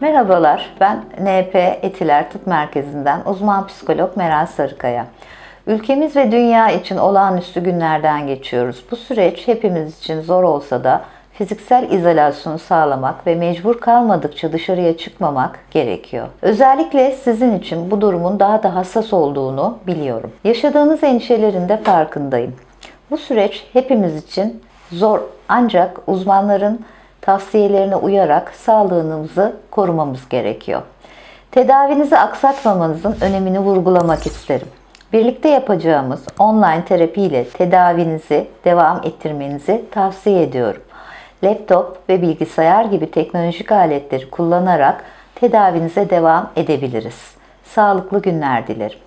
Merhabalar, ben NP Etiler Tıp Merkezi'nden uzman psikolog Meral Sarıkaya. Ülkemiz ve dünya için olağanüstü günlerden geçiyoruz. Bu süreç hepimiz için zor olsa da fiziksel izolasyonu sağlamak ve mecbur kalmadıkça dışarıya çıkmamak gerekiyor. Özellikle sizin için bu durumun daha da hassas olduğunu biliyorum. Yaşadığınız endişelerin de farkındayım. Bu süreç hepimiz için zor ancak uzmanların tavsiyelerine uyarak sağlığınızı korumamız gerekiyor. Tedavinizi aksatmamanızın önemini vurgulamak isterim. Birlikte yapacağımız online terapi ile tedavinizi devam ettirmenizi tavsiye ediyorum. Laptop ve bilgisayar gibi teknolojik aletleri kullanarak tedavinize devam edebiliriz. Sağlıklı günler dilerim.